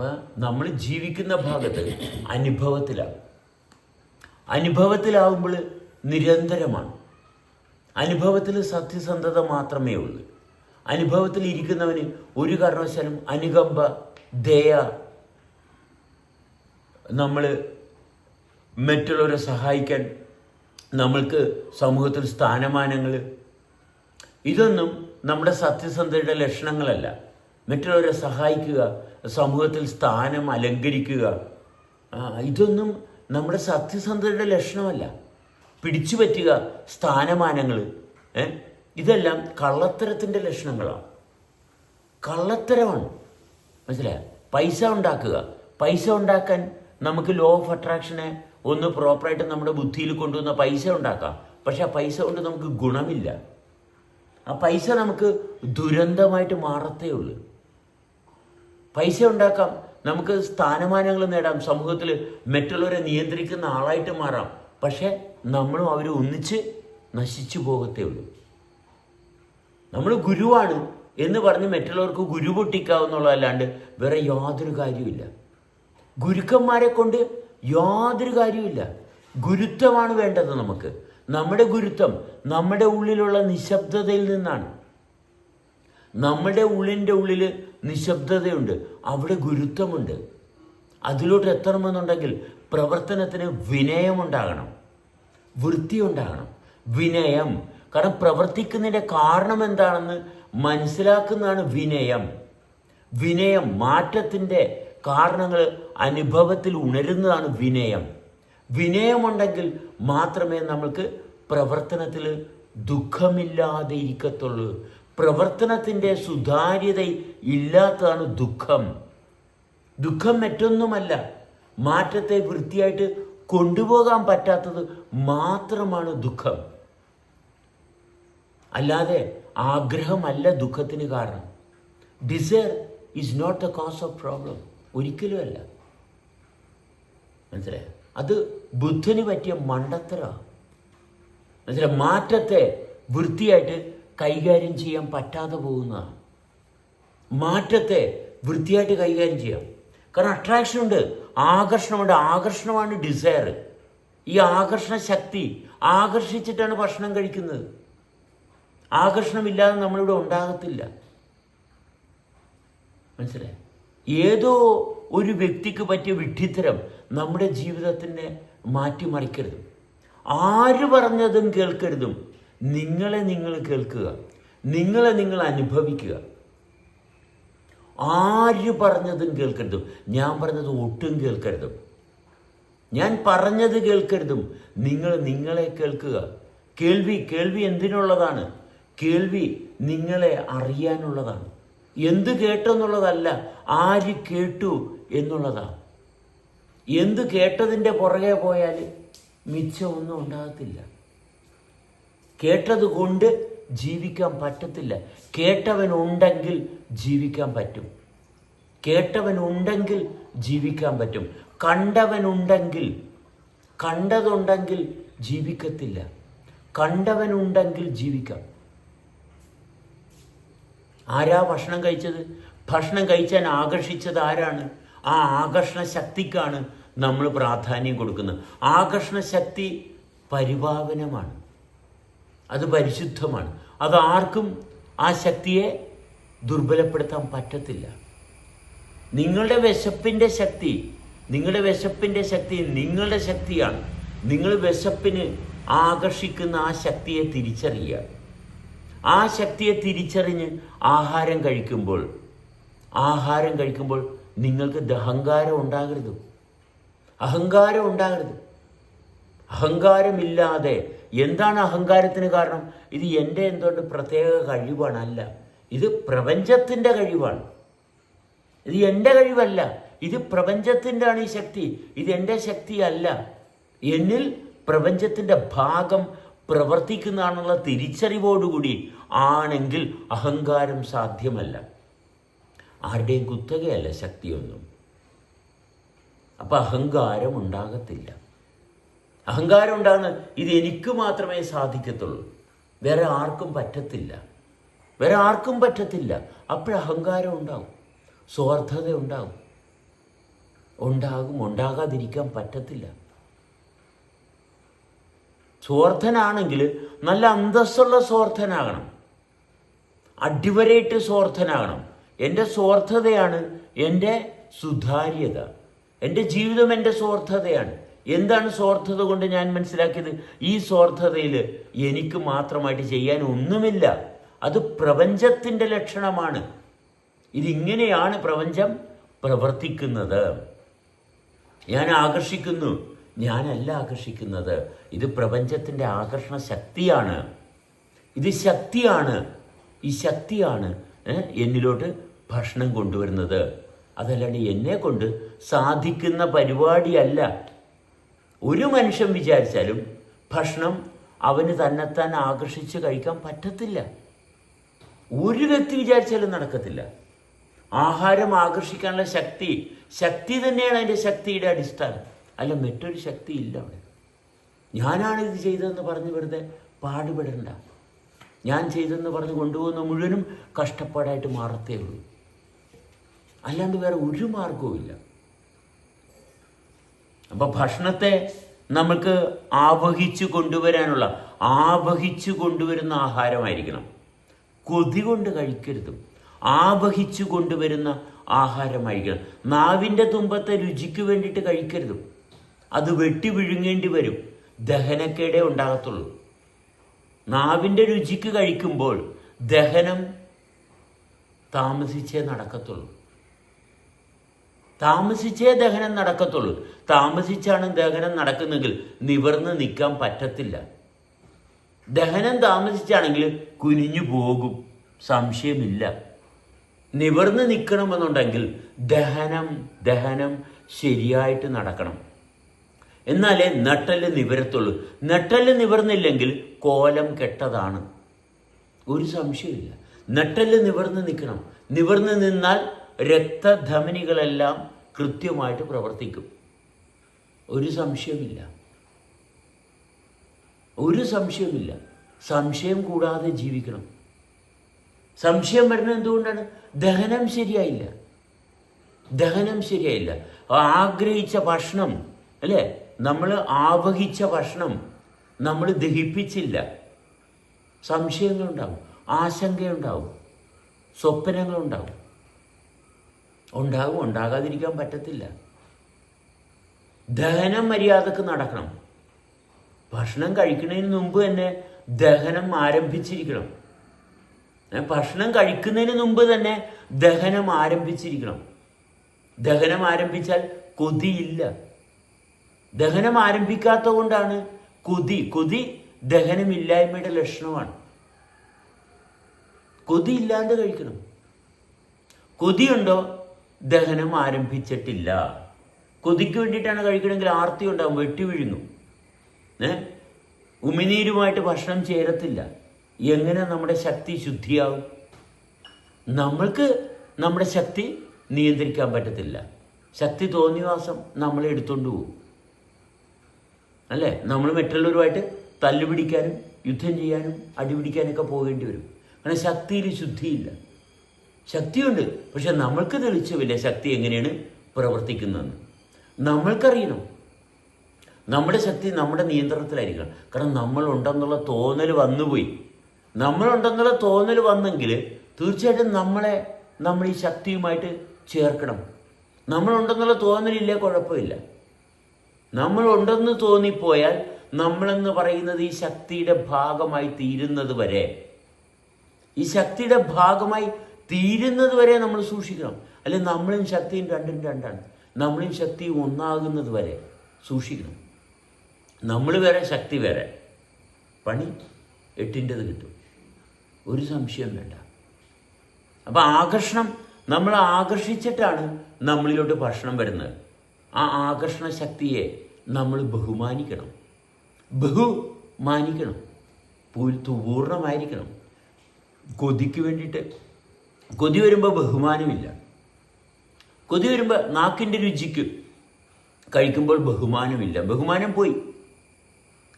അപ്പം നമ്മൾ ജീവിക്കുന്ന ഭാഗത്ത് അനുഭവത്തിലാണ് അനുഭവത്തിലാവുമ്പോൾ നിരന്തരമാണ്. അനുഭവത്തിൽ സത്യസന്ധത മാത്രമേ ഉള്ളൂ. അനുഭവത്തിൽ ഇരിക്കുന്നവന് ഒരു കാരണവശാലും അനുകമ്പ ദയ നമ്മൾ മറ്റുള്ളവരെ സഹായിക്കാൻ നമ്മൾക്ക് സമൂഹത്തിൽ സ്ഥാനമാനങ്ങൾ ഇതൊന്നും നമ്മുടെ സത്യസന്ധതയുടെ ലക്ഷണങ്ങളല്ല. മറ്റുള്ളവരെ സഹായിക്കുക സമൂഹത്തിൽ സ്ഥാനം അലങ്കരിക്കുക. ഇതൊന്നും നമ്മുടെ സത്യസന്ധതയുടെ ലക്ഷണമല്ല. പിടിച്ചു പറ്റുക സ്ഥാനമാനങ്ങൾ ഇതെല്ലാം കള്ളത്തരത്തിന്റെ ലക്ഷണങ്ങളാണ്. കള്ളത്തരമാണ്. മനസ്സിലായ? പൈസ ഉണ്ടാക്കുക. പൈസ ഉണ്ടാക്കാൻ നമുക്ക് ലോ ഓഫ് അട്രാക്ഷനെ ഒന്ന് പ്രോപ്പറായിട്ട് നമ്മുടെ ബുദ്ധിയിൽ കൊണ്ടുവന്ന പൈസ ഉണ്ടാക്കാം. പക്ഷെ ആ പൈസ കൊണ്ട് നമുക്ക് ഗുണമില്ല. ആ പൈസ നമുക്ക് ദുരന്തമായിട്ട് മാറത്തേ ഉള്ളൂ. പൈസ ഉണ്ടാക്കാം നമുക്ക് സ്ഥാനമാനങ്ങൾ നേടാം. സമൂഹത്തിൽ മറ്റുള്ളവരെ നിയന്ത്രിക്കുന്ന ആളായിട്ട് മാറാം. പക്ഷെ നമ്മളും അവരും ഒന്നിച്ച് നശിച്ചു പോകത്തേ ഉള്ളൂ. നമ്മൾ ഗുരുവാണ് എന്ന് പറഞ്ഞ് മറ്റുള്ളവർക്ക് ഗുരു പൊട്ടിക്കാവുന്നുള്ളതല്ലാണ്ട് വേറെ യാതൊരു കാര്യമില്ല ഗുരുക്കന്മാരെ കൊണ്ട് യാതൊരു കാര്യമില്ല ഗുരുത്വമാണ് വേണ്ടത് നമുക്ക്. നമ്മുടെ ഗുരുത്വം നമ്മുടെ ഉള്ളിലുള്ള നിശബ്ദതയിൽ നിന്നാണ്. നമ്മുടെ ഉള്ളിന്റെ ഉള്ളിൽ നിശബ്ദതയുണ്ട്. അവിടെ ഗുരുത്വമുണ്ട്. അതിലോട്ട് എത്തണമെന്നുണ്ടെങ്കിൽ പ്രവർത്തനത്തിന് വിനയമുണ്ടാകണം. വൃത്തി ഉണ്ടാകണം വിനയം. കാരണം പ്രവർത്തിക്കുന്നതിന്റെ കാരണം എന്താണെന്ന് മനസ്സിലാക്കുന്നതാണ് വിനയം. വിനയം മാറ്റത്തിന്റെ കാരണങ്ങൾ അനുഭവത്തിൽ ഉണരുന്നതാണ് വിനയം. വിനയമുണ്ടെങ്കിൽ മാത്രമേ നമ്മൾക്ക് പ്രവർത്തനത്തിൽ ദുഃഖമില്ലാതെ ഇരിക്കത്തുള്ളൂ. പ്രവർത്തനത്തിന്റെ സുതാര്യത ഇല്ലാത്തതാണ് ദുഃഖം. ദുഃഖം മറ്റൊന്നുമല്ല മാറ്റത്തെ വൃത്തിയായിട്ട് കൊണ്ടുപോകാൻ പറ്റാത്തത് മാത്രമാണ് ദുഃഖം. അല്ലാതെ ആഗ്രഹമല്ല ദുഃഖത്തിന് കാരണം. Desire is not a cause of problem ഒരിക്കലുമല്ല. മനസ്സിലായോ? അത് ബുദ്ധന് പറ്റിയ മണ്ടത്തരമാണ്. മനസ്സിലായി? മാറ്റത്തെ വൃത്തിയായിട്ട് കൈകാര്യം ചെയ്യാൻ പറ്റാതെ പോകുന്നതാണ്. മാറ്റത്തെ വൃത്തിയായിട്ട് കൈകാര്യം ചെയ്യാം. കാരണം അട്രാക്ഷൻ ഉണ്ട്. ആകർഷണമുണ്ട്. ആകർഷണമാണ് ഡിസയർ ഈ ആകർഷണ ശക്തി ആകർഷിച്ചിട്ടാണ് ഭക്ഷണം കഴിക്കുന്നത്. ആകർഷണമില്ലാതെ നമ്മളിവിടെ ഉണ്ടാകത്തില്ല. മനസ്സിലായി? ഏതോ ഒരു വ്യക്തിക്ക് പറ്റിയ വിഡ്ഢിത്തരം നമ്മുടെ ജീവിതത്തിനെ മാറ്റിമറിക്കരുത്. ആര് പറഞ്ഞതും കേൾക്കരുതും. നിങ്ങളെ നിങ്ങൾ കേൾക്കുക. നിങ്ങളെ നിങ്ങൾ അനുഭവിക്കുക. ആര് പറഞ്ഞതും കേൾക്കരുതും. ഞാൻ പറഞ്ഞത് ഒട്ടും കേൾക്കരുതും. ഞാൻ പറഞ്ഞത് കേൾക്കരുതും. നിങ്ങൾ നിങ്ങളെ കേൾക്കുക. കേൾവി കേൾവി എന്തിനുള്ളതാണ്? കേൾവി നിങ്ങളെ അറിയാനുള്ളതാണ്. എന്ത് കേട്ടെന്നുള്ളതല്ല ആര് കേട്ടു എന്നുള്ളതാണ്. എന്ത് കേട്ടതിന്റെ പുറകെ പോയാൽ മിച്ചമൊന്നും ഉണ്ടാകത്തില്ല. കേട്ടത് കൊണ്ട് ജീവിക്കാൻ പറ്റത്തില്ല. കേട്ടവനുണ്ടെങ്കിൽ ജീവിക്കാൻ പറ്റും. കേട്ടവനുണ്ടെങ്കിൽ ജീവിക്കാൻ പറ്റും. കണ്ടവനുണ്ടെങ്കിൽ കണ്ടതുണ്ടെങ്കിൽ ജീവിക്കത്തില്ല. കണ്ടവനുണ്ടെങ്കിൽ ജീവിക്കാം. ആരാ ഭക്ഷണം കഴിച്ചത്? ഭക്ഷണം കഴിച്ചാൻ ആകർഷിച്ചത് ആരാണ്? ആ ആകർഷണ ശക്തിക്കാണ് നമ്മൾ പ്രാധാന്യം കൊടുക്കുന്നത്. ആകർഷണ ശക്തി പരിപാവനമാണ് അത് പരിശുദ്ധമാണ്. അത് ആർക്കും ആ ശക്തിയെ ദുർബലപ്പെടുത്താൻ പറ്റത്തില്ല. നിങ്ങളുടെ വിശപ്പിന്റെ ശക്തി നിങ്ങളുടെ വിശപ്പിന്റെ ശക്തി നിങ്ങളുടെ ശക്തിയാണ്. നിങ്ങൾ വിശപ്പിന് ആകർഷിക്കുന്ന ആ ശക്തിയെ തിരിച്ചറിയുക. ആ ശക്തിയെ തിരിച്ചറിഞ്ഞ് ആഹാരം കഴിക്കുമ്പോൾ ആഹാരം കഴിക്കുമ്പോൾ നിങ്ങൾക്ക് അഹങ്കാരം ഉണ്ടാകരുത്. അഹങ്കാരം ഉണ്ടാകരുത്. അഹങ്കാരമില്ലാതെ എന്താണ് അഹങ്കാരത്തിന് കാരണം? ഇത് എന്റെ എന്തുകൊണ്ട് പ്രത്യേക കഴിവാണ് അല്ല ഇത് പ്രപഞ്ചത്തിന്റെ കഴിവാണ്. ഇത് എന്റെ കഴിവല്ല. ഇത് പ്രപഞ്ചത്തിന്റെ ആണ് ഈ ശക്തി. ഇത് എന്റെ ശക്തിയല്ല. എന്നിൽ പ്രപഞ്ചത്തിന്റെ ഭാഗം പ്രവർത്തിക്കുന്നതാണെന്നുള്ള തിരിച്ചറിവോടുകൂടി ആണെങ്കിൽ അഹങ്കാരം സാധ്യമല്ല. ആരുടെയും കുത്തകയല്ല ശക്തിയൊന്നും. അപ്പം അഹങ്കാരം ഉണ്ടാകത്തില്ല. അഹങ്കാരം ഉണ്ടാണ് ഇത് എനിക്ക് മാത്രമേ സാധിക്കത്തുള്ളൂ. വേറെ ആർക്കും പറ്റത്തില്ല. വേറെ ആർക്കും പറ്റത്തില്ല. അപ്പോൾ അഹങ്കാരം ഉണ്ടാവും. സ്വാർത്ഥത ഉണ്ടാവും ഉണ്ടാകും. ഉണ്ടാകാതിരിക്കാൻ പറ്റത്തില്ല. സ്വാർത്ഥനാണെങ്കിൽ നല്ല അന്തസ്സുള്ള സ്വാർത്ഥനാകണം. അടിവരയിട്ട് സ്വാർത്ഥനാകണം. എന്റെ സ്വാർത്ഥതയാണ് എന്റെ സുതാര്യത. എന്റെ ജീവിതം എന്റെ സ്വാർത്ഥതയാണ്. എന്താണ് സ്വാർത്ഥത കൊണ്ട് ഞാൻ മനസ്സിലാക്കിയത്? ഈ സ്വാർത്ഥതയിൽ എനിക്ക് മാത്രമായിട്ട് ചെയ്യാൻ ഒന്നുമില്ല. അത് പ്രപഞ്ചത്തിന്റെ ലക്ഷണമാണ്. ഇതിങ്ങനെയാണ് പ്രപഞ്ചം പ്രവർത്തിക്കുന്നത്. ഞാൻ ആകർഷിക്കുന്നു. ഞാനല്ല ആകർഷിക്കുന്നത്. ഇത് പ്രപഞ്ചത്തിന്റെ ആകർഷണ ശക്തിയാണ്. ഇത് ശക്തിയാണ്. ഈ ശക്തിയാണ് എന്നിലോട്ട് ഭക്ഷണം കൊണ്ടുവരുന്നത്. അതല്ലാണ്ട് എന്നെ കൊണ്ട് സാധിക്കുന്ന പരിപാടിയല്ല. ഒരു മനുഷ്യൻ വിചാരിച്ചാലും ഭക്ഷണം അവന് തന്നെത്താൻ ആകർഷിച്ച് കഴിക്കാൻ പറ്റത്തില്ല. ഒരു വ്യക്തി വിചാരിച്ചാലും നടക്കത്തില്ല. ആഹാരം ആകർഷിക്കാനുള്ള ശക്തി ശക്തി തന്നെയാണ് അതിന്റെ ശക്തിയുടെ അടിസ്ഥാനം. അല്ല മറ്റൊരു ശക്തി ഇല്ല അവിടെ. ഞാനാണ് ഇത് ചെയ്തതെന്ന് പറഞ്ഞ് വെറുതെ പാടുപെടണ്ട. ഞാൻ ചെയ്തെന്ന് പറഞ്ഞ് കൊണ്ടുപോകുന്ന മുഴുവനും കഷ്ടപ്പാടായിട്ട് മാറത്തേ ഉള്ളൂ. അല്ലാണ്ട് വേറെ ഒരു മാർഗവും ഇല്ല അപ്പൊ ഭക്ഷണത്തെ നമുക്ക് ആവഹിച്ചു കൊണ്ടുവരാനുള്ള ആവഹിച്ചു കൊണ്ടുവരുന്ന ആഹാരമായിരിക്കണം. കൊതി കൊണ്ട് കഴിക്കരുതും. ആവഹിച്ചു കൊണ്ടുവരുന്ന ആഹാരമായിരിക്കണം. നാവിന്റെ തുമ്പത്തെ രുചിക്ക് വേണ്ടിയിട്ട് കഴിക്കരുത്. അത് വെട്ടി വിഴുങ്ങേണ്ടി വരും. ദഹനക്കേടേ ഉണ്ടാകത്തുള്ളൂ. നാവിന്റെ രുചിക്ക് കഴിക്കുമ്പോൾ ദഹനം താമസിച്ചേ നടക്കത്തുള്ളൂ. താമസിച്ചേ ദഹനം നടക്കത്തുള്ളൂ. താമസിച്ചാണ് ദഹനം നടക്കുന്നെങ്കിൽ നിവർന്ന് നിൽക്കാൻ പറ്റത്തില്ല. ദഹനം താമസിച്ചാണെങ്കിൽ കുനിഞ്ഞു പോകും. സംശയമില്ല. നിവർന്ന് നിൽക്കണമെന്നുണ്ടെങ്കിൽ ദഹനം ദഹനം ശരിയായിട്ട് നടക്കണം. എന്നാലേ നട്ടൽ നിവരത്തുള്ളൂ. നട്ടൽ നിവർന്നില്ലെങ്കിൽ കോലം കെട്ടതാണ്. ഒരു സംശയമില്ല നട്ടൽ നിവർന്ന് നിൽക്കണം. നിവർന്ന് നിന്നാൽ രക്തധമനികളെല്ലാം കൃത്യമായിട്ട് പ്രവർത്തിക്കും. ഒരു സംശയമില്ല ഒരു സംശയമില്ല സംശയം കൂടാതെ ജീവിക്കണം. സംശയം വരുന്നത് എന്തുകൊണ്ടാണ്? ദഹനം ശരിയായില്ല. ദഹനം ശരിയായില്ല. ആഗ്രഹിച്ച ഭക്ഷണം അല്ലേ? നമ്മൾ ആവഹിച്ച ഭക്ഷണം നമ്മൾ ദഹിപ്പിച്ചില്ല. സംശയങ്ങളുണ്ടാവും ആശങ്കയുണ്ടാവും സ്വപ്നങ്ങളുണ്ടാവും. ഉണ്ടാകും ഉണ്ടാകാതിരിക്കാൻ പറ്റത്തില്ല. ദഹനം മര്യാദയ്ക്ക് നടക്കണം. ഭക്ഷണം കഴിക്കുന്നതിന് മുമ്പ് തന്നെ ദഹനം ആരംഭിച്ചിരിക്കണം. ഭക്ഷണം കഴിക്കുന്നതിന് മുമ്പ് തന്നെ ദഹനം ആരംഭിച്ചിരിക്കണം. ദഹനം ആരംഭിച്ചാൽ കൊതിയില്ല. ദഹനം ആരംഭിക്കാത്ത കൊണ്ടാണ് കൊതി. കൊതി ദഹനമില്ലായ്മയുടെ ലക്ഷണമാണ്. കൊതി ഇല്ലാണ്ട് കഴിക്കണം. കൊതിയുണ്ടോ? ദഹനം ആരംഭിച്ചിട്ടില്ല. കൊതിക്ക് വേണ്ടിയിട്ടാണ് കഴിക്കണമെങ്കിൽ ആർത്തി ഉണ്ടാകും വെട്ടി വിഴുങ്ങും. ഏ? ഉമിനീരുമായിട്ട് ഭക്ഷണം ചേരത്തില്ല. എങ്ങനെ നമ്മുടെ ശക്തി ശുദ്ധിയാവും നമ്മൾക്ക് നമ്മുടെ ശക്തി നിയന്ത്രിക്കാൻ പറ്റത്തില്ല. ശക്തി തോന്നിവാസം നമ്മൾ എടുത്തുകൊണ്ട് പോകും അല്ലേ? നമ്മൾ മറ്റുള്ളവരുമായിട്ട് തല്ലുപിടിക്കാനും യുദ്ധം ചെയ്യാനും അടിപിടിക്കാനൊക്കെ പോകേണ്ടി വരും. അങ്ങനെ ശക്തിയിൽ ശുദ്ധിയില്ല. ശക്തിയുണ്ട്. പക്ഷെ നമ്മൾക്ക് തെളിച്ചുമില്ല ശക്തി എങ്ങനെയാണ് പ്രവർത്തിക്കുന്നതെന്ന്? നമ്മൾക്കറിയണം. നമ്മുടെ ശക്തി നമ്മുടെ നിയന്ത്രണത്തിലായിരിക്കണം. കാരണം നമ്മളുണ്ടെന്നുള്ള തോന്നൽ വന്നുപോയി. നമ്മളുണ്ടെന്നുള്ള തോന്നൽ വന്നെങ്കിൽ തീർച്ചയായിട്ടും നമ്മളെ നമ്മൾ ഈ ശക്തിയുമായിട്ട് ചേർക്കണം. നമ്മളുണ്ടെന്നുള്ള തോന്നലില്ലേ കുഴപ്പമില്ല. നമ്മളുണ്ടെന്ന് തോന്നിപ്പോയാൽ നമ്മളെന്ന് പറയുന്നത് ഈ ശക്തിയുടെ ഭാഗമായി തീരുന്നത് വരെ. ഈ ശക്തിയുടെ ഭാഗമായി തീരുന്നത് വരെ നമ്മൾ സൂക്ഷിക്കണം. അല്ലെ നമ്മളും ശക്തിയും രണ്ടും രണ്ടാണ്. നമ്മളും ശക്തിയും ഒന്നാകുന്നത് വരെ സൂക്ഷിക്കണം. നമ്മൾ വരെ ശക്തി വരെ പണി എട്ടിന്റെത് കിട്ടും. ഒരു സംശയം വേണ്ട. അപ്പം ആകർഷണം നമ്മൾ ആകർഷിച്ചിട്ടാണ് നമ്മളിലോട്ട് ഭക്ഷണം വരുന്നത്. ആ ആകർഷണ ശക്തിയെ നമ്മൾ ബഹുമാനിക്കണം. ബഹുമാനിക്കണം. പൂർണമായിരിക്കണം. കൊതിക്ക് വേണ്ടിയിട്ട് കൊതി വരുമ്പോൾ ബഹുമാനമില്ല. കൊതി വരുമ്പോൾ നാക്കിന്റെ രുചിക്ക് കഴിക്കുമ്പോൾ ബഹുമാനമില്ല. ബഹുമാനം പോയി.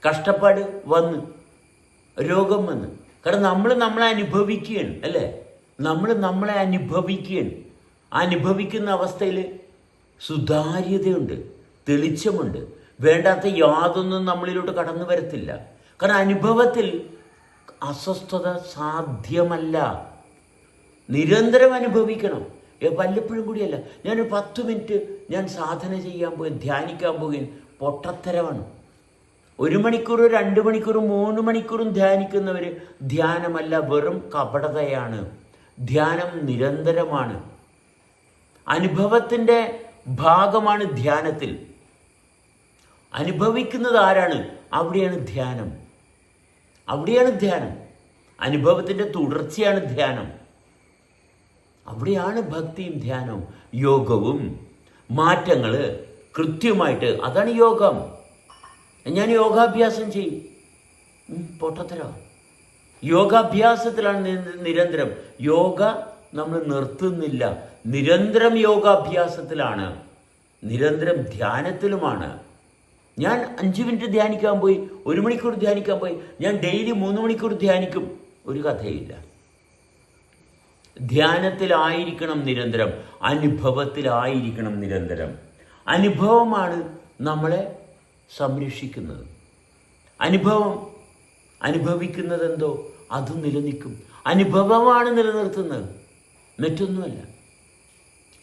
കഷ്ടപ്പാട് വന്ന്. രോഗം വന്ന്. കാരണം നമ്മൾ നമ്മളെ അനുഭവിക്കുകയാണ് അല്ലേ? നമ്മൾ നമ്മളെ അനുഭവിക്കുകയാണ്. അനുഭവിക്കുന്ന അവസ്ഥയിൽ സുതാര്യതയുണ്ട് തെളിച്ചമുണ്ട്. വേണ്ടാത്ത യാതൊന്നും നമ്മളിലോട്ട് കടന്നു വരത്തില്ല. കാരണം അനുഭവത്തിൽ അസ്വസ്ഥത സാധ്യമല്ല. നിരന്തരം അനുഭവിക്കണം. വല്ലപ്പോഴും കൂടിയല്ല. ഞാനൊരു പത്ത് മിനിറ്റ് ഞാൻ സാധന ചെയ്യാൻ പോയി ധ്യാനിക്കാൻ പോകുകയും പൊട്ടത്തരമാണ്. ഒരു മണിക്കൂർ രണ്ട് മണിക്കൂർ മൂന്ന് മണിക്കൂറും ധ്യാനിക്കുന്നവർ ധ്യാനമല്ല വെറും കപടതയാണ്. ധ്യാനം നിരന്തരമാണ്. അനുഭവത്തിന്റെ ഭാഗമാണ് ധ്യാനത്തിൽ. അനുഭവിക്കുന്നത് ആരാണ്? അവിടെയാണ് ധ്യാനം. അവിടെയാണ് ധ്യാനം. അനുഭവത്തിന്റെ തുടർച്ചയാണ് ധ്യാനം. അവിടെയാണ് ഭക്തിയും ധ്യാനവും യോഗവും. മാറ്റങ്ങൾ കൃത്യമായിട്ട് അതാണ് യോഗം. ഞാൻ യോഗാഭ്യാസം ചെയ്യും. പൊട്ടത്തരോ യോഗാഭ്യാസത്തിലാണ് നിരന്തരം. യോഗ നമ്മൾ നിർത്തുന്നില്ല. നിരന്തരം യോഗാഭ്യാസത്തിലാണ്. നിരന്തരം ധ്യാനത്തിലുമാണ്. ഞാൻ അഞ്ച് മിനിറ്റ് ധ്യാനിക്കാൻ പോയി ഒരു മണിക്കൂർ ധ്യാനിക്കാൻ പോയി ഞാൻ ഡെയിലി മൂന്ന് മണിക്കൂർ ധ്യാനിക്കും. ഒരു കഥയില്ല ധ്യാനത്തിലായിരിക്കണം നിരന്തരം അനുഭവത്തിലായിരിക്കണം നിരന്തരം. അനുഭവമാണ് നമ്മളെ സംരക്ഷിക്കുന്നത്. അനുഭവം അനുഭവിക്കുന്നതെന്തോ അത് നിലനിൽക്കും. അനുഭവമാണ് നിലനിർത്തുന്നത്. മറ്റൊന്നുമല്ല.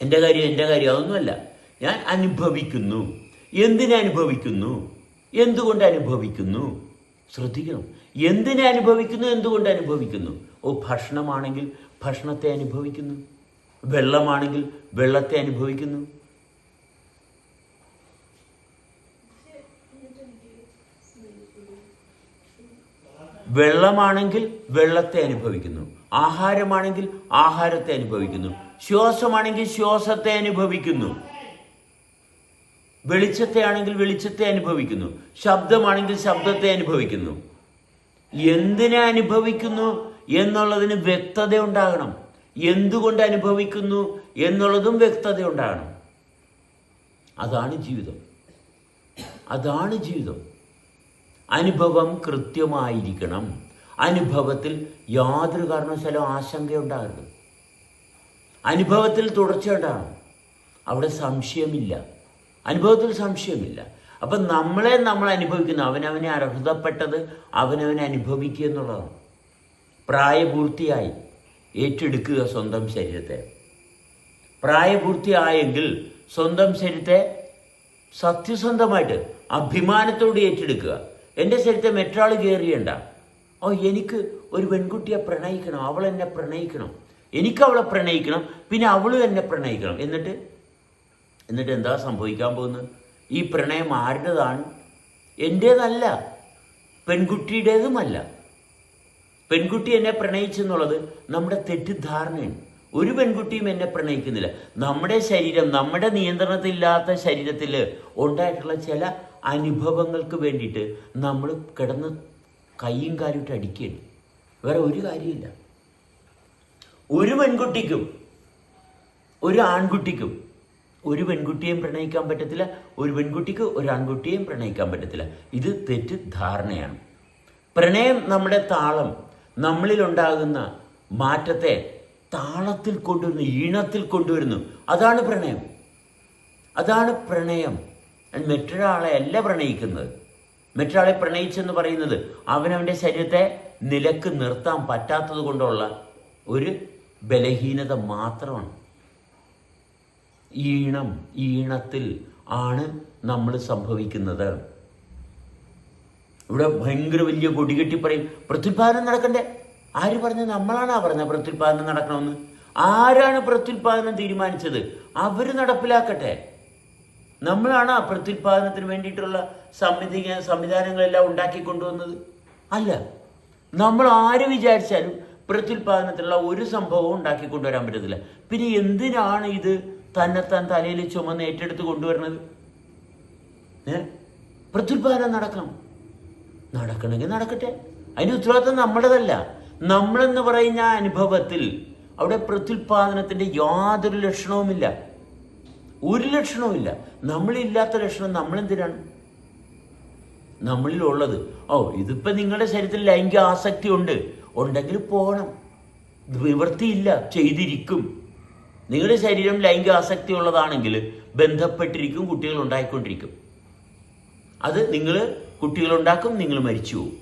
എന്റെ കാര്യം എന്റെ കാര്യം അതൊന്നുമല്ല. ഞാൻ അനുഭവിക്കുന്നു. എന്തിനെ അനുഭവിക്കുന്നു? എന്തുകൊണ്ട് അനുഭവിക്കുന്നു? ശ്രദ്ധിക്കണം. എന്തിനെ അനുഭവിക്കുന്നു? എന്തുകൊണ്ട് അനുഭവിക്കുന്നു? ഓ ഭക്ഷണമാണെങ്കിൽ ഭക്ഷണത്തെ അനുഭവിക്കുന്നു. വെള്ളമാണെങ്കിൽ വെള്ളത്തെ അനുഭവിക്കുന്നു. വെള്ളമാണെങ്കിൽ വെള്ളത്തെ അനുഭവിക്കുന്നു. ആഹാരമാണെങ്കിൽ ആഹാരത്തെ അനുഭവിക്കുന്നു. ശ്വാസമാണെങ്കിൽ ശ്വാസത്തെ അനുഭവിക്കുന്നു. വെളിച്ചത്തെ ആണെങ്കിൽ വെളിച്ചത്തെ അനുഭവിക്കുന്നു. ശബ്ദമാണെങ്കിൽ ശബ്ദത്തെ അനുഭവിക്കുന്നു. എന്തിനെ അനുഭവിക്കുന്നു? എന്നുള്ളതിന് വ്യക്തത ഉണ്ടാകണം. എന്തുകൊണ്ട് അനുഭവിക്കുന്നു എന്നുള്ളതും വ്യക്തത ഉണ്ടാകണം. അതാണ് ജീവിതം. അതാണ് ജീവിതം. അനുഭവം കൃത്യമായിരിക്കണം. അനുഭവത്തിൽ യാതൊരു കാരണവശാലും ആശങ്കയുണ്ടാകരുത്. അനുഭവത്തിൽ തുടർച്ച ഉണ്ടാകണം. അവിടെ സംശയമില്ല. അനുഭവത്തിൽ സംശയമില്ല. അപ്പം നമ്മളെ നമ്മൾ അനുഭവിക്കുന്നു. അവനവനെ അർഹതപ്പെട്ടത് അവനവനെ അനുഭവിക്കുക എന്നുള്ളതാണ്. പ്രായപൂർത്തിയായി ഏറ്റെടുക്കുക സ്വന്തം ശരീരത്തെ. പ്രായപൂർത്തിയായെങ്കിൽ സ്വന്തം ശരീരത്തെ സത്യസന്ധമായിട്ട് അഭിമാനത്തോട് ഏറ്റെടുക്കുക. എന്റെ ശരീരത്തെ മറ്റൊരാൾ കയറിയണ്ട. ഓ എനിക്ക് ഒരു പെൺകുട്ടിയെ പ്രണയിക്കണം അവൾ എന്നെ പ്രണയിക്കണം. എനിക്ക് അവളെ പ്രണയിക്കണം പിന്നെ അവളും എന്നെ പ്രണയിക്കണം. എന്നിട്ട്? എന്നിട്ട് എന്താ സംഭവിക്കാൻ പോകുന്നത്? ഈ പ്രണയം ആരുടേതാണ്? എന്റേതല്ല പെൺകുട്ടിയുടേതുമല്ല. പെൺകുട്ടി എന്നെ പ്രണയിച്ചെന്നുള്ളത് നമ്മുടെ തെറ്റിദ്ധാരണയാണ്. ഒരു പെൺകുട്ടിയും എന്നെ പ്രണയിക്കുന്നില്ല. നമ്മുടെ ശരീരം നമ്മുടെ നിയന്ത്രണത്തിലില്ലാത്ത ശരീരത്തിൽ ഉണ്ടായിട്ടുള്ള ചില അനുഭവങ്ങൾക്ക് വേണ്ടിയിട്ട് നമ്മൾ കിടന്ന് കൈയും കാലിട്ട് അടിക്കുകയാണ്. വേറെ ഒരു കാര്യമില്ല ഒരു പെൺകുട്ടിക്കും ഒരു ആൺകുട്ടിക്കും ഒരു പെൺകുട്ടിയെയും പ്രണയിക്കാൻ പറ്റത്തില്ല. ഒരു പെൺകുട്ടിക്ക് ഒരു ആൺകുട്ടിയെയും പ്രണയിക്കാൻ പറ്റത്തില്ല. ഇത് തെറ്റിദ്ധാരണയാണ്. പ്രണയം നമ്മുടെ താളം നമ്മളിലുണ്ടാകുന്ന മാറ്റത്തെ താളത്തിൽ കൊണ്ടുവരുന്നു ഈണത്തിൽ കൊണ്ടുവരുന്നു. അതാണ് പ്രണയം. അതാണ് പ്രണയം. മറ്റൊരാളെ അല്ല പ്രണയിക്കുന്നത്. മറ്റൊരാളെ പ്രണയിച്ചെന്ന് പറയുന്നത് അവനവന്റെ ശരീരത്തെ നിലയ്ക്ക് നിർത്താൻ പറ്റാത്തത് കൊണ്ടുള്ള ഒരു ബലഹീനത മാത്രമാണ്. ഈണം ഈണത്തിൽ ആണ് നമ്മൾ സംഭവിക്കുന്നത്. ഇവിടെ ഭയങ്കര വലിയ കൊടികെട്ടി പറയും പ്രത്യുൽപാദനം നടക്കണ്ടേ? ആര് പറഞ്ഞത്? നമ്മളാണ് ആ പറഞ്ഞത് പ്രത്യുൽപാദനം നടക്കണമെന്ന്. ആരാണ് പ്രത്യുൽപാദനം തീരുമാനിച്ചത്? അവർ നടപ്പിലാക്കട്ടെ. നമ്മളാണ് ആ പ്രത്യുൽപാദനത്തിന് വേണ്ടിയിട്ടുള്ള സംവിധി സംവിധാനങ്ങളെല്ലാം ഉണ്ടാക്കി കൊണ്ടുവന്നത്. അല്ല നമ്മൾ ആര് വിചാരിച്ചാലും പ്രത്യുൽപാദനത്തിലുള്ള ഒരു സംഭവവും ഉണ്ടാക്കി കൊണ്ടുവരാൻ പറ്റത്തില്ല. പിന്നെ എന്തിനാണ് ഇത് തന്നെത്താൻ തലയിൽ ചുമന്ന് ഏറ്റെടുത്ത് കൊണ്ടുവരുന്നത്? പ്രത്യുൽപാദനം നടക്കണം. നടക്കണമെങ്കിൽ നടക്കട്ടെ. അതിന്റെ ഉത്തരവാദിത്വം നമ്മുടേതല്ല. നമ്മളെന്ന് പറയുന്ന അനുഭവത്തിൽ അവിടെ പ്രത്യുൽപാദനത്തിന്റെ യാതൊരു ലക്ഷണവുമില്ല. ഒരു ലക്ഷണവുമില്ല. നമ്മളില്ലാത്ത ലക്ഷണം നമ്മളെന്തിനാണ്? നമ്മളിലുള്ളത്. ഓ ഇതിപ്പോൾ നിങ്ങളുടെ ശരീരത്തിൽ ലൈംഗിക ആസക്തി ഉണ്ട്. ഉണ്ടെങ്കിൽ പോകണം. നിവൃത്തിയില്ല. ചെയ്തിരിക്കും. നിങ്ങളുടെ ശരീരം ലൈംഗിക ആസക്തി ഉള്ളതാണെങ്കിൽ ബന്ധപ്പെട്ടിരിക്കും കുട്ടികൾ ഉണ്ടായിക്കൊണ്ടിരിക്കും. അത് നിങ്ങൾ കുട്ടികളുണ്ടാക്കും നിങ്ങൾ മരിച്ചു പോകും.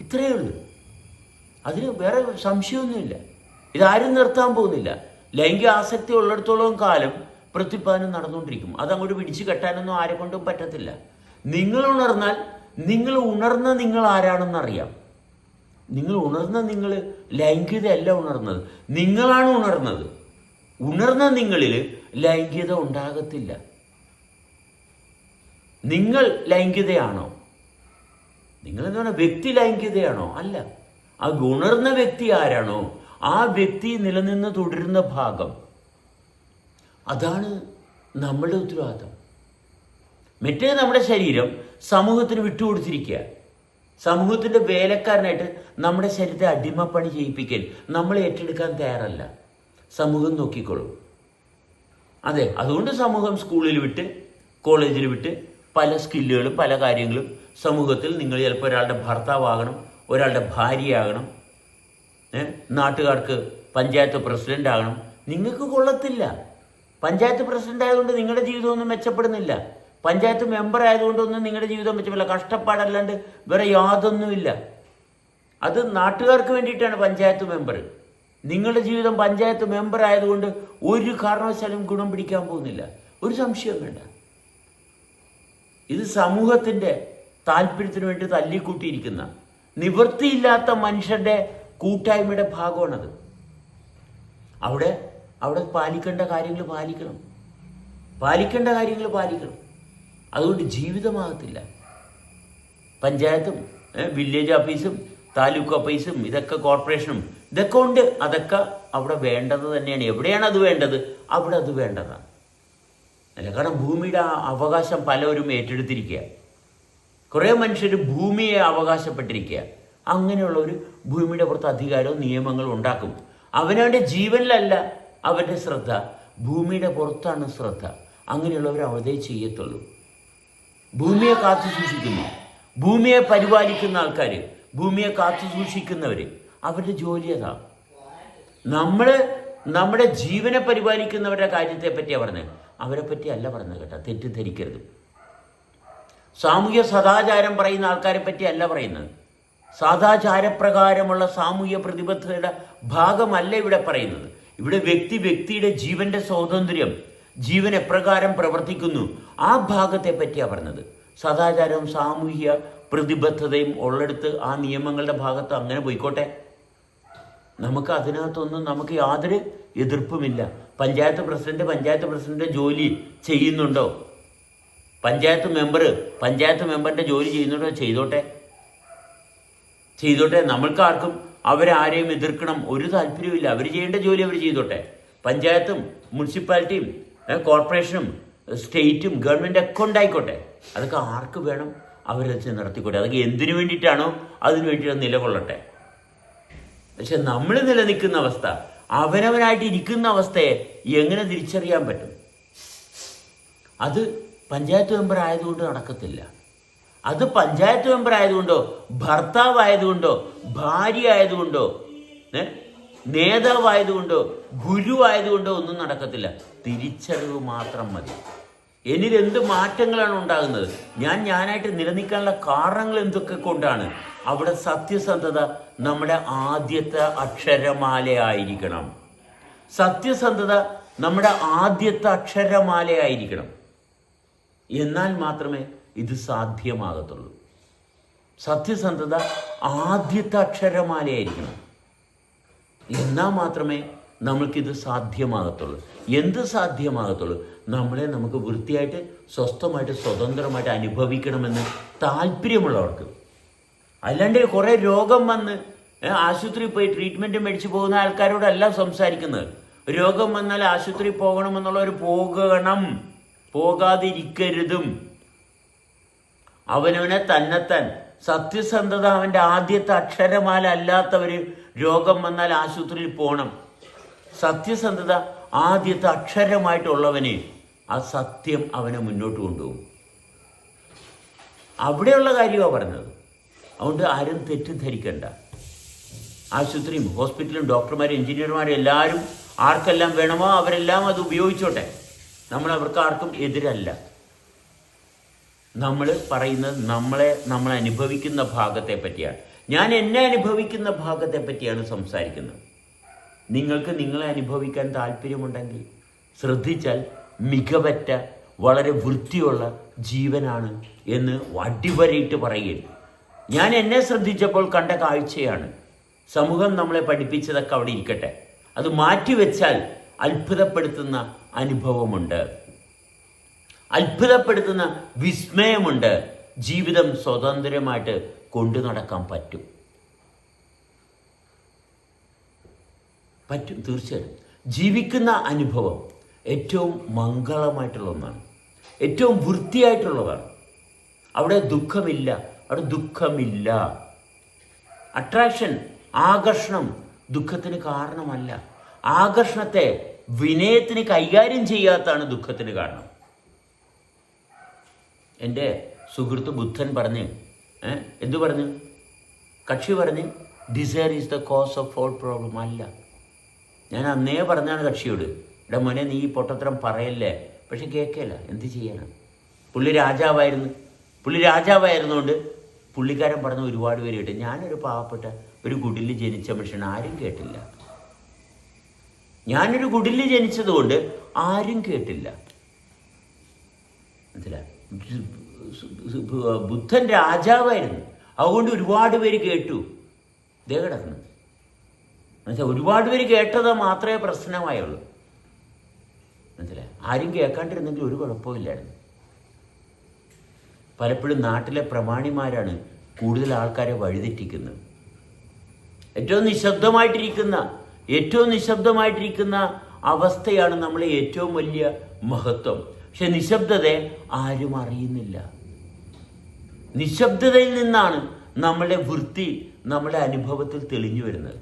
ഇത്രയേ ഉള്ളൂ. അതിന് വേറെ സംശയമൊന്നുമില്ല. ഇതാരും നിർത്താൻ പോകുന്നില്ല. ലൈംഗിക ആസക്തി ഉള്ളിടത്തോളം കാലം പ്രത്യുത്പാദനം നടന്നുകൊണ്ടിരിക്കും. അതങ്ങോട്ട് പിടിച്ചു കെട്ടാനൊന്നും ആരെ കൊണ്ടും പറ്റത്തില്ല. നിങ്ങൾ ഉണർന്നാൽ നിങ്ങൾ ഉണർന്ന നിങ്ങൾ ആരാണെന്നറിയാം നിങ്ങൾ ഉണർന്ന നിങ്ങൾ ലൈംഗികതയല്ല ഉണർന്നത്. നിങ്ങളാണ് ഉണർന്നത്. ഉണർന്ന നിങ്ങളിൽ ലൈംഗികത ഉണ്ടാകത്തില്ല. നിങ്ങൾ ലൈംഗികതയാണോ? നിങ്ങൾ എന്ന് പറഞ്ഞാൽ വ്യക്തി ലൈംഗികതയാണോ? അല്ല. ആ ഉണർന്ന വ്യക്തി ആരാണോ? ആ വ്യക്തി നിലനിന്ന് തുടരുന്ന ഭാഗം. അതാണ് നമ്മളുടെ ഉത്തരവാദിത്തം. മറ്റേ നമ്മുടെ ശരീരം സമൂഹത്തിന് വിട്ടുകൊടുത്തിരിക്കുക. സമൂഹത്തിന്റെ വേലക്കാരനായിട്ട് നമ്മുടെ ശരീരത്തെ അടിമപ്പണി ചെയ്യിപ്പിക്കൽ നമ്മൾ ഏറ്റെടുക്കാൻ തയ്യാറല്ല. സമൂഹം നോക്കിക്കോളും. അതെ അതുകൊണ്ട് സമൂഹം സ്കൂളിൽ വിട്ട് കോളേജിൽ വിട്ട് പല സ്കില്ലുകളും പല കാര്യങ്ങളും സമൂഹത്തിൽ നിങ്ങൾ ചിലപ്പോൾ ഒരാളുടെ ഭർത്താവാകണം ഒരാളുടെ ഭാര്യയാകണം? നാട്ടുകാർക്ക് പഞ്ചായത്ത് പ്രസിഡന്റ് ആകണം. നിങ്ങൾക്ക് കൊള്ളത്തില്ല. പഞ്ചായത്ത് പ്രസിഡന്റ് ആയതുകൊണ്ട് നിങ്ങളുടെ ജീവിതമൊന്നും മെച്ചപ്പെടുന്നില്ല. പഞ്ചായത്ത് മെമ്പർ ആയതുകൊണ്ടൊന്നും നിങ്ങളുടെ ജീവിതം മെച്ചപ്പെടില്ല. കഷ്ടപ്പാടല്ലാണ്ട് വേറെ യാതൊന്നുമില്ല. അത് നാട്ടുകാർക്ക് വേണ്ടിയിട്ടാണ് പഞ്ചായത്ത് മെമ്പർ നിങ്ങളുടെ ജീവിതം പഞ്ചായത്ത് മെമ്പർ ആയതുകൊണ്ട് ഒരു കാരണവശാലും ഗുണം പിടിക്കാൻ പോകുന്നില്ല. ഒരു സംശയം വേണ്ട. ഇത് സമൂഹത്തിന്റെ താല്പര്യത്തിന് വേണ്ടി തല്ലിക്കൂട്ടിയിരിക്കുന്ന നിവൃത്തിയില്ലാത്ത മനുഷ്യരുടെ കൂട്ടായ്മയുടെ ഭാഗമാണത്. അവിടെ അവിടെ പാലിക്കേണ്ട കാര്യങ്ങൾ പാലിക്കണം. പാലിക്കേണ്ട കാര്യങ്ങൾ പാലിക്കണം. അതുകൊണ്ട് ജീവിതമാകത്തില്ല. പഞ്ചായത്തും വില്ലേജ് ഓഫീസും താലൂക്ക് ഓഫീസും ഇതൊക്കെ കോർപ്പറേഷനും ഇതൊക്കെ ഉണ്ട്. അതൊക്കെ അവിടെ വേണ്ടത് തന്നെയാണ്. എവിടെയാണ് അത് വേണ്ടത്? അവിടെ അത് വേണ്ടതാണ്. അല്ല കാരണം ഭൂമിയുടെ അവകാശം പലവരും ഏറ്റെടുത്തിരിക്കുക കുറേ മനുഷ്യർ ഭൂമിയെ അവകാശപ്പെട്ടിരിക്കുക. അങ്ങനെയുള്ള ഒരു ഭൂമിയുടെ പുറത്ത് അധികാരവും നിയമങ്ങളും ഉണ്ടാക്കും. അവനവന്റെ ജീവനിലല്ല അവന്റെ ശ്രദ്ധ. ഭൂമിയുടെ പുറത്താണ് ശ്രദ്ധ. അങ്ങനെയുള്ളവർ അവതേ ചെയ്യത്തുള്ളൂ. ഭൂമിയെ കാത്തു സൂക്ഷിക്കുന്നു. ഭൂമിയെ പരിപാലിക്കുന്ന ആൾക്കാർ ഭൂമിയെ കാത്തു സൂക്ഷിക്കുന്നവർ അവരുടെ ജോലി അതാ. നമ്മൾ നമ്മുടെ ജീവനെ പരിപാലിക്കുന്നവരുടെ കാര്യത്തെ പറ്റിയാണ് പറഞ്ഞത് അവരെ പറ്റി അല്ല പറഞ്ഞത് കേട്ടോ. തെറ്റിദ്ധരിക്കരുത്. സാമൂഹ്യ സദാചാരം പറയുന്ന ആൾക്കാരെ പറ്റി അല്ല പറയുന്നത്. സദാചാരപ്രകാരമുള്ള സാമൂഹ്യ പ്രതിബദ്ധതയുടെ ഭാഗമല്ല ഇവിടെ പറയുന്നത്. ഇവിടെ വ്യക്തി വ്യക്തിയുടെ ജീവന്റെ സ്വാതന്ത്ര്യം ജീവൻ എപ്രകാരം പ്രവർത്തിക്കുന്നു ആ ഭാഗത്തെ പറ്റിയാണ് പറഞ്ഞത്. സദാചാരവും സാമൂഹ്യ പ്രതിബദ്ധതയും ഉള്ളെടുത്ത് ആ നിയമങ്ങളുടെ ഭാഗത്ത് അങ്ങനെ പോയിക്കോട്ടെ. നമുക്ക് അതിനകത്തൊന്നും നമുക്ക് യാതൊരു എതിർപ്പുമില്ല. പഞ്ചായത്ത് പ്രസിഡന്റ് പഞ്ചായത്ത് പ്രസിഡന്റ് ജോലി ചെയ്യുന്നുണ്ടോ? പഞ്ചായത്ത് മെമ്പർ പഞ്ചായത്ത് മെമ്പറിന്റെ ജോലി ചെയ്യുന്നുണ്ടോ ചെയ്തോട്ടെ. ചെയ്തോട്ടെ. നമ്മൾക്കാർക്കും അവരാരെയും എതിർക്കണം. ഒരു താല്പര്യവുമില്ല. അവർ ചെയ്യേണ്ട ജോലി അവർ ചെയ്തോട്ടെ. പഞ്ചായത്തും മുനിസിപ്പാലിറ്റിയും കോർപ്പറേഷനും സ്റ്റേറ്റും ഗവൺമെന്റ് ഒക്കെ ഉണ്ടായിക്കോട്ടെ. അതൊക്കെ ആർക്ക് വേണം അവരത് നിർത്തിക്കോട്ടെ അതൊക്കെ എന്തിനു വേണ്ടിയിട്ടാണോ അതിനു വേണ്ടിയിട്ട് നിലകൊള്ളട്ടെ. പക്ഷെ നമ്മൾ നിലനിൽക്കുന്ന അവസ്ഥ അവനവനായിട്ട് ഇരിക്കുന്ന അവസ്ഥയെ എങ്ങനെ തിരിച്ചറിയാൻ പറ്റും? അത് പഞ്ചായത്ത് മെമ്പർ ആയതുകൊണ്ട് നടക്കത്തില്ല. അത് പഞ്ചായത്ത് മെമ്പർ ആയതുകൊണ്ടോ ഭർത്താവ് ആയതുകൊണ്ടോ ഭാര്യ ആയതുകൊണ്ടോ? നേതാവായതുകൊണ്ടോ ഗുരു ആയതുകൊണ്ടോ ഒന്നും നടക്കത്തില്ല. തിരിച്ചറിവ് മാത്രം മതി. എന്നിൽ എന്ത് മാറ്റങ്ങളാണ് ഉണ്ടാകുന്നത്? ഞാൻ ഞാനായിട്ട് നിലനിൽക്കാനുള്ള കാരണങ്ങൾ എന്തൊക്കെ കൊണ്ടാണ്? അവിടെ സത്യസന്ധത നമ്മുടെ ആദ്യത്തെ അക്ഷരമാലയായിരിക്കണം. സത്യസന്ധത നമ്മുടെ ആദ്യത്തെ അക്ഷരമാലയായിരിക്കണം. എന്നാൽ മാത്രമേ ഇത് സാധ്യമാകത്തുള്ളൂ. സത്യസന്ധത ആദ്യത്തെ അക്ഷരമാലയായിരിക്കണം. എന്നാൽ മാത്രമേ നമ്മൾക്കിത് സാധ്യമാകത്തുള്ളൂ. എന്ത് സാധ്യമാകത്തുള്ളൂ? നമ്മളെ നമുക്ക് വൃത്തിയായിട്ട് സ്വസ്ഥമായിട്ട് സ്വതന്ത്രമായിട്ട് അനുഭവിക്കണമെന്ന് താല്പര്യമുള്ളവർക്ക്. അല്ലാണ്ട് കുറേ രോഗം വന്ന് ആശുപത്രിയിൽ പോയി ട്രീറ്റ്മെന്റ് മേടിച്ച് പോകുന്ന ആൾക്കാരോടല്ല സംസാരിക്കുന്നത്. രോഗം വന്നാൽ ആശുപത്രി ഒരു പോകണം. പോകാതിരിക്കരുതും. അവനവനെ തന്നെത്താൻ. സത്യസന്ധത അവന്റെ ആദ്യത്തെ അക്ഷരമാല അല്ലാത്തവർ രോഗം വന്നാൽ ആശുപത്രിയിൽ പോകണം സത്യസന്ധത ആദ്യത്തെ അക്ഷരമായിട്ടുള്ളവനെ ആ സത്യം അവനെ മുന്നോട്ട് കൊണ്ടുപോകും. അവിടെയുള്ള കാര്യമാണ് പറഞ്ഞത്. അതുകൊണ്ട് ആരും തെറ്റിദ്ധരിക്കണ്ട. ആശുപത്രിയും ഹോസ്പിറ്റലും ഡോക്ടർമാരും എഞ്ചിനീയർമാരും എല്ലാവരും ആർക്കെല്ലാം വേണമോ അവരെല്ലാം അത് ഉപയോഗിച്ചോട്ടെ. നമ്മൾ അവർക്ക് ആർക്കും എതിരല്ല. നമ്മൾ പറയുന്നത് നമ്മളെ നമ്മൾ അനുഭവിക്കുന്ന ഭാഗത്തെ പറ്റിയാണ് ഞാൻ എന്നെ അനുഭവിക്കുന്ന ഭാഗത്തെ പറ്റിയാണ് സംസാരിക്കുന്നത്. നിങ്ങൾക്ക് നിങ്ങളെ അനുഭവിക്കാൻ താല്പര്യമുണ്ടെങ്കിൽ ശ്രദ്ധിച്ചാൽ മികവറ്റ വളരെ വൃത്തിയുള്ള ജീവനാണ് എന്ന് അടിവരയിട്ട് പറയുകയും. ഞാൻ എന്നെ ശ്രദ്ധിച്ചപ്പോൾ കണ്ട കാഴ്ചയാണ്. സമൂഹം നമ്മളെ പഠിപ്പിച്ചതൊക്കെ അവിടെ ഇരിക്കട്ടെ. അത് മാറ്റിവെച്ചാൽ അത്ഭുതപ്പെടുത്തുന്ന അനുഭവമുണ്ട്. അത്ഭുതപ്പെടുത്തുന്ന വിസ്മയമുണ്ട്. ജീവിതം സ്വതന്ത്രമായിട്ട് കൊണ്ടു നടക്കാൻ പറ്റും. പറ്റും തീർച്ചയായും ജീവിക്കുന്ന അനുഭവം ഏറ്റവും മംഗളമായിട്ടുള്ള ഒന്നാണ്. ഏറ്റവും വൃത്തിയായിട്ടുള്ളതാണ്. അവിടെ ദുഃഖമില്ല അവിടെ ദുഃഖമില്ല. അട്രാക്ഷൻ ആകർഷണം ദുഃഖത്തിന് കാരണമല്ല. ആകർഷണത്തെ വിനയത്തിന് കൈകാര്യം ചെയ്യാത്താണ് ദുഃഖത്തിന് കാരണം. എന്റെ സുഹൃത്ത് ബുദ്ധൻ പറഞ്ഞ് എന്ത് പറഞ്ഞു? കക്ഷി പറഞ്ഞ് desire is the cause of all problem അല്ല. ഞാൻ അന്നേ പറഞ്ഞാണ് കക്ഷിയോട് ഇവിടെ മോനെ നീ ഈ പൊട്ടത്തരം പറയല്ലേ? പക്ഷെ കേൾക്കല്ല എന്ത് ചെയ്യാനാണ് പുള്ളി രാജാവായിരുന്നു. പുള്ളി രാജാവായിരുന്നുകൊണ്ട് പുള്ളിക്കാരൻ പറഞ്ഞ ഒരുപാട് പേര് കേട്ടു ഞാനൊരു പാവപ്പെട്ട ഒരു കുടിലിൽ ജനിച്ച മനുഷ്യൻ ആരും കേട്ടില്ല. ഞാനൊരു കുടിലിൽ ജനിച്ചതുകൊണ്ട് ആരും കേട്ടില്ല. മനസ്സിലായി ബുദ്ധൻ രാജാവായിരുന്നു. അതുകൊണ്ട് ഒരുപാട് പേര് കേട്ടു. ഇതേ കിടക്കുന്നു. മനസ്സിലായി ഒരുപാട് പേര് കേട്ടത് മാത്രമേ പ്രശ്നമായുള്ളൂ. മനസ്സിലായി ആരും കേൾക്കാണ്ടിരുന്നെങ്കിൽ ഒരു കുഴപ്പമില്ലായിരുന്നു. പലപ്പോഴും നാട്ടിലെ പ്രമാണിമാരാണ് കൂടുതൽ ആൾക്കാരെ വഴിതെറ്റിക്കുന്നത്. ഏറ്റവും നിശബ്ദമായിട്ടിരിക്കുന്ന ഏറ്റവും നിശബ്ദമായിട്ടിരിക്കുന്ന അവസ്ഥയാണ് നമ്മളെ ഏറ്റവും വലിയ മഹത്വം. പക്ഷെ നിശബ്ദതയെ ആരും അറിയുന്നില്ല. നിശബ്ദതയിൽ നിന്നാണ് നമ്മുടെ വൃത്തി നമ്മുടെ അനുഭവത്തിൽ തെളിഞ്ഞു വരുന്നത്.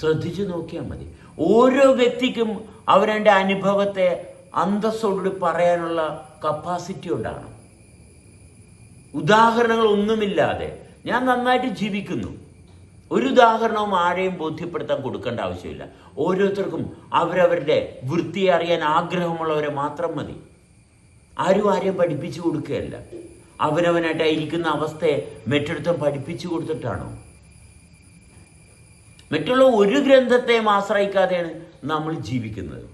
ശ്രദ്ധിച്ചു നോക്കിയാൽ മതി. ഓരോ വ്യക്തിക്കും അവരുടെ അനുഭവത്തെ അന്തസ്സോടുകൂടി പറയാനുള്ള കപ്പാസിറ്റി ഉണ്ടാണ് ഉദാഹരണങ്ങൾ ഒന്നുമില്ലാതെ ഞാൻ നന്നായിട്ട് ജീവിക്കുന്നു. ഒരു ഉദാഹരണവും ആരെയും ബോധ്യപ്പെടുത്താൻ കൊടുക്കേണ്ട ആവശ്യമില്ല. ഓരോരുത്തർക്കും അവരവരുടെ വൃത്തിയെ അറിയാൻ ആഗ്രഹമുള്ളവരെ മാത്രം മതി. ആരും ആരെയും പഠിപ്പിച്ചു കൊടുക്കുകയല്ല. അവനവനായിട്ടായിരിക്കുന്ന അവസ്ഥയെ മറ്റൊരുത്തം പഠിപ്പിച്ചു കൊടുത്തിട്ടാണോ? മറ്റുള്ള ഒരു ഗ്രന്ഥത്തെയും ആശ്രയിക്കാതെയാണ് നമ്മൾ ജീവിക്കുന്നത്.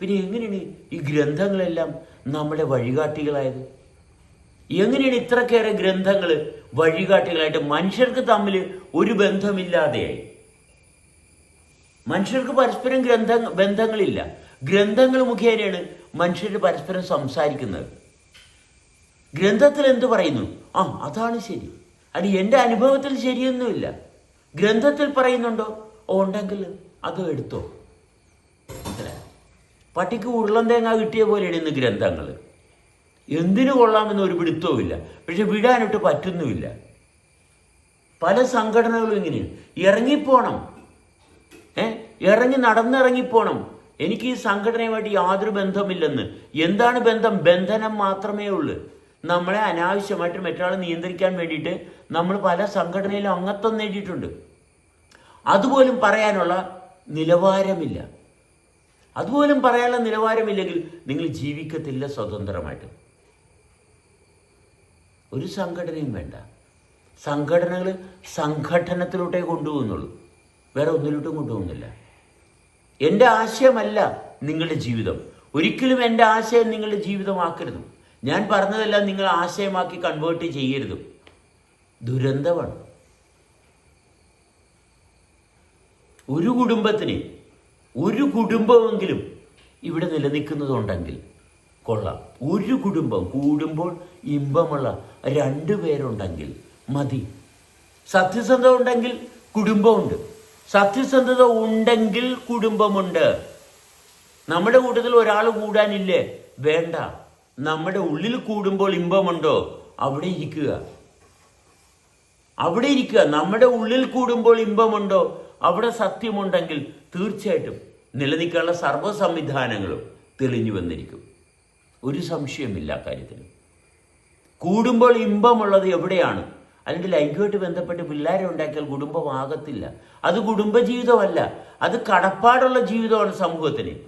പിന്നെ എങ്ങനെയാണ് ഈ ഗ്രന്ഥങ്ങളെല്ലാം നമ്മുടെ വഴികാട്ടികളായത്? എങ്ങനെയാണ് ഇത്രക്കേറെ ഗ്രന്ഥങ്ങൾ വഴികാട്ടികളായിട്ട് മനുഷ്യർക്ക് തമ്മിൽ ഒരു ബന്ധമില്ലാതെയായി? മനുഷ്യർക്ക് പരസ്പരം ഗ്രന്ഥ ബന്ധങ്ങളില്ല. ഗ്രന്ഥങ്ങൾ മുഖേനയാണ് മനുഷ്യർ പരസ്പരം സംസാരിക്കുന്നത്. ഗ്രന്ഥത്തിൽ എന്ത് പറയുന്നു? ആ അതാണ് ശരി. അത് എന്റെ അനുഭവത്തിൽ ശരിയൊന്നുമില്ല. ഗ്രന്ഥത്തിൽ പറയുന്നുണ്ടോ? ഓ ഉണ്ടെങ്കിൽ അത് എടുത്തോ? പട്ടിക്ക് ഉരുളം തേങ്ങ കിട്ടിയ പോലെയാണ് ഇന്ന് ഗ്രന്ഥങ്ങൾ എന്തിനു കൊള്ളാമെന്ന് ഒരു പിടുത്തവുമില്ല. പക്ഷെ വിടാനിട്ട് പറ്റുന്നുമില്ല. പല സംഘടനകളും ഇങ്ങനെയാണ് ഇറങ്ങിപ്പോണം. ഏ? ഇറങ്ങി നടന്നിറങ്ങിപ്പോണം. എനിക്ക് ഈ സംഘടനയുമായിട്ട് യാതൊരു ബന്ധമില്ലെന്ന്. എന്താണ് ബന്ധം? ബന്ധനം മാത്രമേ ഉള്ളൂ. നമ്മളെ അനാവശ്യമായിട്ട് മറ്റൊരാളെ നിയന്ത്രിക്കാൻ വേണ്ടിയിട്ട് നമ്മൾ പല സംഘടനയിലും അംഗത്വം നേടിയിട്ടുണ്ട്. അതുപോലും പറയാനുള്ള നിലവാരമില്ല. അതുപോലും പറയാനുള്ള നിലവാരമില്ലെങ്കിൽ നിങ്ങൾ ജീവിക്കത്തില്ല സ്വതന്ത്രമായിട്ട്. ഒരു സംഘടനയും വേണ്ട. സംഘടനകൾ സംഘടനത്തിലോട്ടേ കൊണ്ടുപോകുന്നുള്ളൂ. വേറെ ഒന്നിലോട്ടും കൊണ്ടുപോകുന്നില്ല. എന്റെ ആശയമല്ല നിങ്ങളുടെ ജീവിതം. ഒരിക്കലും എന്റെ ആശയം നിങ്ങളുടെ ജീവിതമാക്കരുത്. ഞാൻ പറഞ്ഞതെല്ലാം നിങ്ങൾ ആശയമാക്കി കൺവേർട്ട് ചെയ്യരുത്. ദുരന്തമാണ്. ഒരു കുടുംബത്തിന് ഒരു കുടുംബമെങ്കിലും ഇവിടെ നിലനിൽക്കുന്നതുണ്ടെങ്കിൽ കൊള്ളാം. ഒരു കുടുംബം കൂടുമ്പോൾ ഇമ്പമുള്ള രണ്ടു പേരുണ്ടെങ്കിൽ മതി. സത്യസന്ധത ഉണ്ടെങ്കിൽ കുടുംബമുണ്ട്. സത്യസന്ധത ഉണ്ടെങ്കിൽ കുടുംബമുണ്ട്. നമ്മുടെ കൂട്ടത്തിൽ ഒരാൾ കൂടാനില്ലേ? വേണ്ട. നമ്മുടെ ഉള്ളിൽ കൂടുമ്പോൾ ഇമ്പമുണ്ടോ? അവിടെ ഇരിക്കുക. അവിടെ ഇരിക്കുക. നമ്മുടെ ഉള്ളിൽ കൂടുമ്പോൾ ഇമ്പമുണ്ടോ? അവിടെ സത്യമുണ്ടെങ്കിൽ തീർച്ചയായിട്ടും നിലനിൽക്കാനുള്ള സർവ സംവിധാനങ്ങളും തെളിഞ്ഞു വന്നിരിക്കും. ഒരു സംശയമില്ല കാര്യത്തിൽ. കൂടുമ്പോൾ ഇമ്പമുള്ളത് എവിടെയാണ്? അല്ലെങ്കിൽ ലൈംഗികമായിട്ട് ബന്ധപ്പെട്ട് പിള്ളേരെ ഉണ്ടാക്കിയാൽ കുടുംബമാകത്തില്ല അത് കുടുംബജീവിതമല്ല. അത് കടപ്പാടുള്ള ജീവിതമാണ് സമൂഹത്തിന്.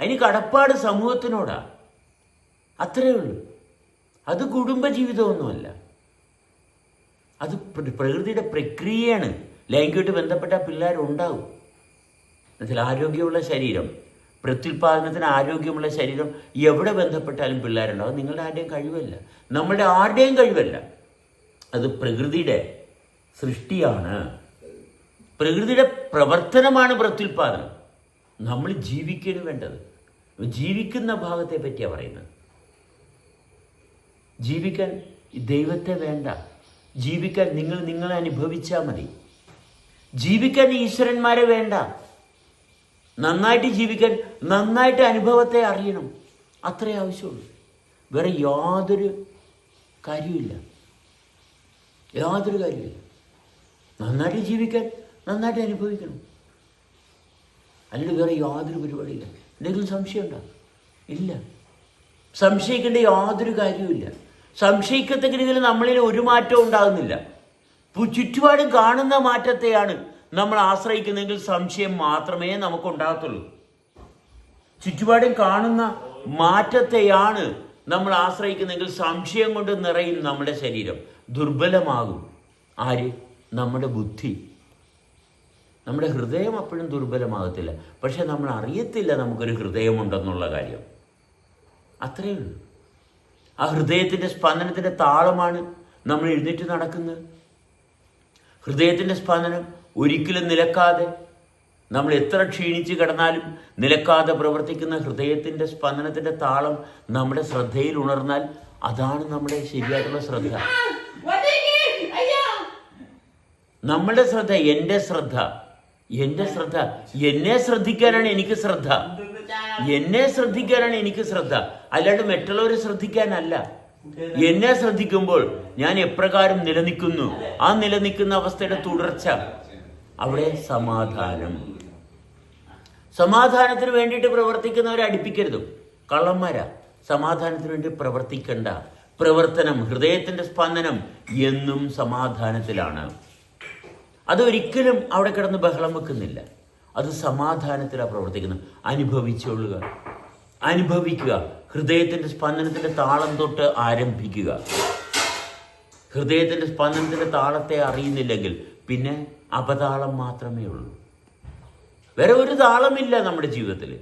അതിന് കടപ്പാട് സമൂഹത്തിനോടാ. അത്രയേ ഉള്ളൂ. അത് കുടുംബജീവിതമൊന്നുമല്ല. അത് പ്രകൃതിയുടെ പ്രക്രിയയാണ്. ലൈംഗികമായിട്ട് ബന്ധപ്പെട്ട പിള്ളേരുണ്ടാവും. എന്നുവെച്ചാൽ ആരോഗ്യമുള്ള ശരീരം പ്രത്യുൽപാദനത്തിന് ആരോഗ്യമുള്ള ശരീരം എവിടെ ബന്ധപ്പെട്ടാലും പിള്ളേരുണ്ടാവും നിങ്ങളുടെ ആരുടെയും കഴിവല്ല. നമ്മളുടെ ആരുടെയും കഴിവല്ല. അത് പ്രകൃതിയുടെ സൃഷ്ടിയാണ്. പ്രകൃതിയുടെ പ്രവർത്തനമാണ് പ്രത്യുൽപാദനം. നമ്മൾ ജീവിക്കുകയാണ് വേണ്ടത്. ജീവിക്കുന്ന ഭാഗത്തെ പറ്റിയാണ് പറയുന്നത്. ജീവിക്കാൻ ദൈവത്തെ വേണ്ട. ജീവിക്കാൻ നിങ്ങൾ നിങ്ങളെ അനുഭവിച്ചാൽ മതി. ജീവിക്കാൻ ഈശ്വരന്മാരെ വേണ്ട. നന്നായിട്ട് ജീവിക്കാൻ നന്നായിട്ട് അനുഭവത്തെ അറിയണം. അത്രേ ആവശ്യമുള്ളൂ. വേറെ യാതൊരു കാര്യമില്ല യാതൊരു കാര്യമില്ല നന്നായിട്ട് ജീവിക്കാൻ നന്നായിട്ട് അനുഭവിക്കണം. അല്ലെങ്കിൽ വേറെ യാതൊരു പരിപാടിയില്ല. എന്തെങ്കിലും സംശയമുണ്ടോ ഇല്ല. സംശയിക്കേണ്ട യാതൊരു കാര്യവുമില്ല. സംശയിക്കത്തക്ക രീതിയിൽ നമ്മളിൽ ഒരു മാറ്റവും ഉണ്ടാകുന്നില്ല. ചുറ്റുപാടും കാണുന്ന മാറ്റത്തെയാണ് നമ്മൾ ആശ്രയിക്കുന്നെങ്കിൽ സംശയം മാത്രമേ നമുക്കുണ്ടാകത്തുള്ളൂ. ചുറ്റുപാടും കാണുന്ന മാറ്റത്തെയാണ് നമ്മൾ ആശ്രയിക്കുന്നെങ്കിൽ സംശയം കൊണ്ട് നിറയും നമ്മുടെ ശരീരം. ദുർബലമാകും. ആര്? നമ്മുടെ ബുദ്ധി. നമ്മുടെ ഹൃദയം അപ്പോഴും ദുർബലമാകത്തില്ല. പക്ഷെ നമ്മൾ അറിയത്തില്ല നമുക്കൊരു ഹൃദയമുണ്ടെന്നുള്ള കാര്യം. അത്രയേ ഉള്ളൂ. ആ ഹൃദയത്തിന്റെ സ്പന്ദനത്തിന്റെ താളമാണ് നമ്മൾ എഴുന്നേറ്റ് നടക്കുന്നത്. ഹൃദയത്തിന്റെ സ്പന്ദനം ഒരിക്കലും നിലക്കാതെ നമ്മൾ എത്ര ക്ഷീണിച്ച് കിടന്നാലും നിലക്കാതെ പ്രവർത്തിക്കുന്ന ഹൃദയത്തിന്റെ സ്പന്ദനത്തിന്റെ താളം നമ്മുടെ ശ്രദ്ധയിൽ ഉണർന്നാൽ അതാണ് നമ്മുടെ ശരിയായിട്ടുള്ള ശ്രദ്ധ. നമ്മുടെ ശ്രദ്ധ എന്റെ ശ്രദ്ധ. എന്റെ ശ്രദ്ധ. എന്നെ ശ്രദ്ധിക്കാനാണ് എനിക്ക് ശ്രദ്ധ. എന്നെ ശ്രദ്ധിക്കാനാണ് എനിക്ക് ശ്രദ്ധ. അല്ലാണ്ട് മറ്റുള്ളവരെ ശ്രദ്ധിക്കാനല്ല. എന്നെ ശ്രദ്ധിക്കുമ്പോൾ ഞാൻ എപ്രകാരം നിലനിൽക്കുന്നു? ആ നിലനിൽക്കുന്ന അവസ്ഥയുടെ തുടർച്ച. അവിടെ സമാധാനം. സമാധാനത്തിന് വേണ്ടിയിട്ട് പ്രവർത്തിക്കുന്നവരെ അടുപ്പിക്കരുതും. കള്ളന്മാര. സമാധാനത്തിന് വേണ്ടി പ്രവർത്തിക്കണ്ട. പ്രവർത്തനം ഹൃദയത്തിന്റെ സ്പന്ദനം എന്നും സമാധാനത്തിലാണ്. അതൊരിക്കലും അവിടെ കിടന്ന് ബഹളം വെക്കുന്നില്ല. അത് സമാധാനത്തിലാണ് പ്രവർത്തിക്കുന്നത്. അനുഭവിച്ചുകൊള്ളുക അനുഭവിക്കുക. ഹൃദയത്തിന്റെ സ്പന്ദനത്തിന്റെ താളം തൊട്ട് ആരംഭിക്കുക. ഹൃദയത്തിന്റെ സ്പന്ദനത്തിന്റെ താളത്തെ അറിയുന്നില്ലെങ്കിൽ പിന്നെ അപതാളം മാത്രമേ ഉള്ളൂ. വേറെ ഒരു താളമില്ല നമ്മുടെ ജീവിതത്തിൽ.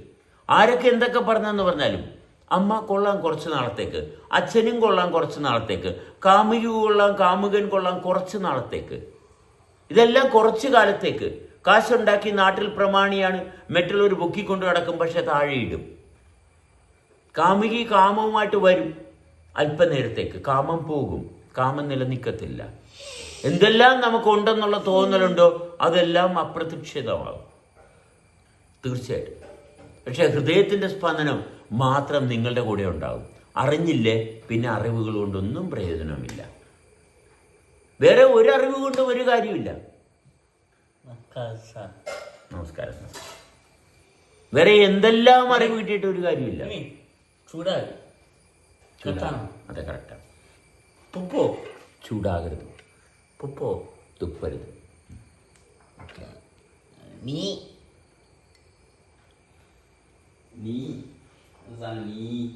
ആരൊക്കെ എന്തൊക്കെ പറഞ്ഞെന്ന് പറഞ്ഞാലും അമ്മ കൊള്ളാം കുറച്ച് നാളത്തേക്ക് അച്ഛനും കൊള്ളാം കുറച്ച് നാളത്തേക്ക് കാമുകി കൊള്ളാം കാമുകൻ കൊള്ളാം കുറച്ച് നാളത്തേക്ക്. ഇതെല്ലാം കുറച്ച് കാലത്തേക്ക്. കാശുണ്ടാക്കി നാട്ടിൽ പ്രമാണിയാണ് മറ്റുള്ളവർ കൊണ്ടു നടക്കും പക്ഷെ താഴെയിടും കാമുകി കാമവുമായിട്ട് വരും. അല്പനേരത്തേക്ക് കാമം പോകും. കാമം നിലനിൽക്കത്തില്ല. എന്തെല്ലാം നമുക്കുണ്ടെന്നുള്ള തോന്നലുണ്ടോ അതെല്ലാം അപ്രതീക്ഷിതമാകും. തീർച്ചയായിട്ടും. പക്ഷെ ഹൃദയത്തിന്റെ സ്പന്ദനം മാത്രം നിങ്ങളുടെ കൂടെ ഉണ്ടാകും. അറിഞ്ഞില്ലേ? പിന്നെ അറിവുകൾ കൊണ്ടൊന്നും പ്രയോജനമില്ല. വേറെ ഒരു അറിവ് കൊണ്ടും ഒരു കാര്യമില്ല നമസ്കാരം. വേറെ എന്തെല്ലാം അറിവ് കിട്ടിയിട്ട് ഒരു കാര്യമില്ല ചൂടായി ചൂടാ- അതെ കറക്റ്റാണ് തുപ്പോ ചൂടാകരുത് തുപ്പോ? തുപ്പരുത്. നീ. നീ? എന്താണ് നീ?